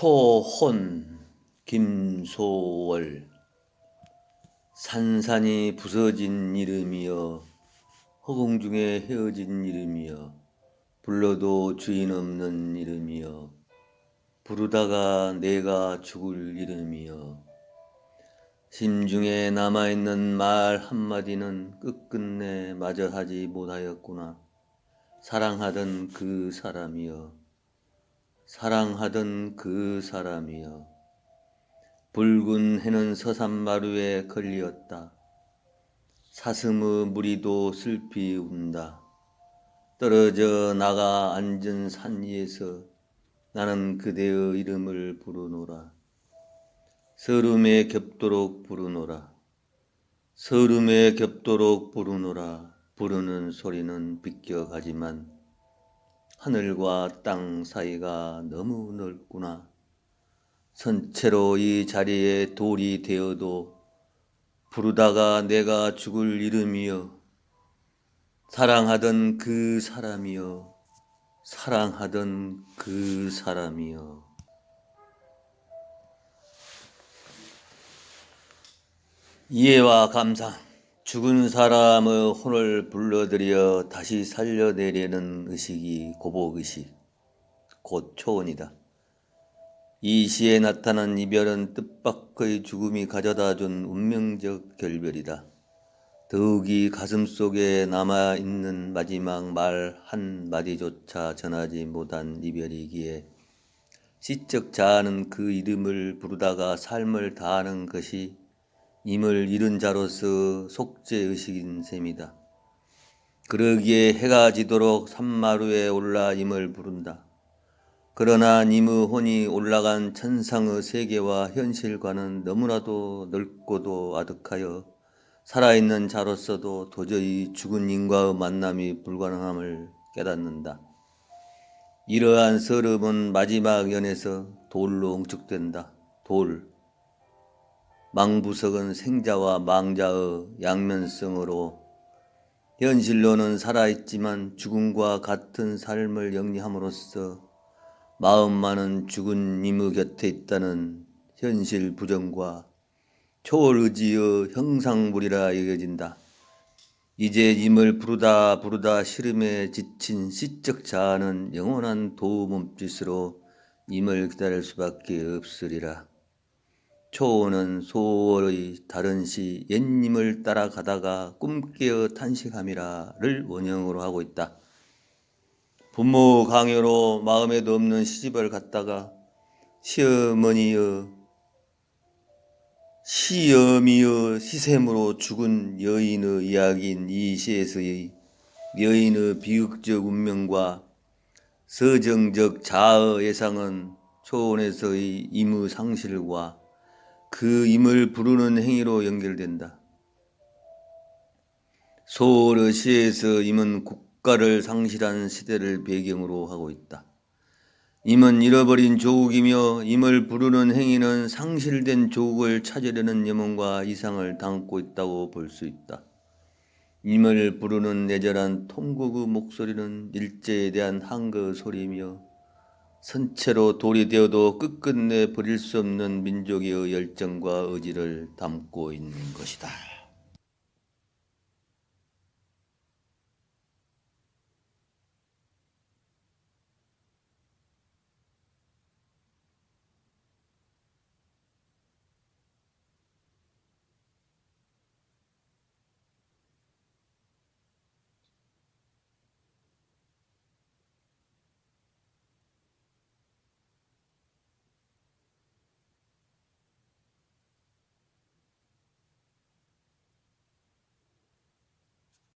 초혼 김소월 산산이 부서진 이름이여 허공 중에 헤어진 이름이여 불러도 주인 없는 이름이여 부르다가 내가 죽을 이름이여. 심중에 남아있는 말 한마디는 끝끝내 마저 하지 못하였구나. 사랑하던 그 사람이여 사랑하던 그 사람이여 붉은 해는 서산마루에 걸리었다. 사슴의 무리도 슬피 운다. 떨어져 나가 앉은 산 위에서 나는 그대의 이름을 부르노라. 서름에 겹도록 부르노라. 서름에 겹도록 부르노라. 부르는 소리는 비껴가지만 하늘과 땅 사이가 너무 넓구나. 선체로 이 자리에 돌이 되어도 부르다가 내가 죽을 이름이여. 사랑하던 그 사람이여. 사랑하던 그 사람이여. 이해와 감상. 죽은 사람의 혼을 불러들여 다시 살려내려는 의식이 고복의식, 곧 초원이다. 이 시에 나타난 이별은 뜻밖의 죽음이 가져다 준 운명적 결별이다. 더욱이 가슴 속에 남아있는 마지막 말 한마디조차 전하지 못한 이별이기에 시적 자아는 그 이름을 부르다가 삶을 다하는 것이 임을 잃은 자로서 속죄의식인 셈이다. 그러기에 해가 지도록 산마루에 올라 임을 부른다. 그러나 님의 혼이 올라간 천상의 세계와 현실과는 너무나도 넓고도 아득하여 살아있는 자로서도 도저히 죽은 인과의 만남이 불가능함을 깨닫는다. 이러한 서름은 마지막 연에서 돌로 응축된다. 돌. 망부석은 생자와 망자의 양면성으로 현실로는 살아있지만 죽음과 같은 삶을 영리함으로써 마음만은 죽은 임의 곁에 있다는 현실 부정과 초월의지의 형상물이라 여겨진다. 이제 임을 부르다 부르다 시름에 지친 시적 자아는 영원한 도우 몸짓으로 임을 기다릴 수밖에 없으리라. 초호는 소월의 다른 시 옛님을 따라가다가 꿈깨어 탄식함이라를 원형으로 하고 있다. 부모 강요로 마음에도 없는 시집을 갔다가 시어머니여 시어미여 시샘으로 죽은 여인의 이야기인 이 시에서의 여인의 비극적 운명과 서정적 자아의 예상은 초원에서의 임의 상실과 그 임을 부르는 행위로 연결된다. 소월의 시에서 임은 국가를 상실한 시대를 배경으로 하고 있다. 임은 잃어버린 조국이며 임을 부르는 행위는 상실된 조국을 찾으려는 염원과 이상을 담고 있다고 볼 수 있다. 임을 부르는 내절한 통곡의 목소리는 일제에 대한 한거의 소리이며 선체로 돌이 되어도 끝끝내 버릴 수 없는 민족의 열정과 의지를 담고 있는 것이다.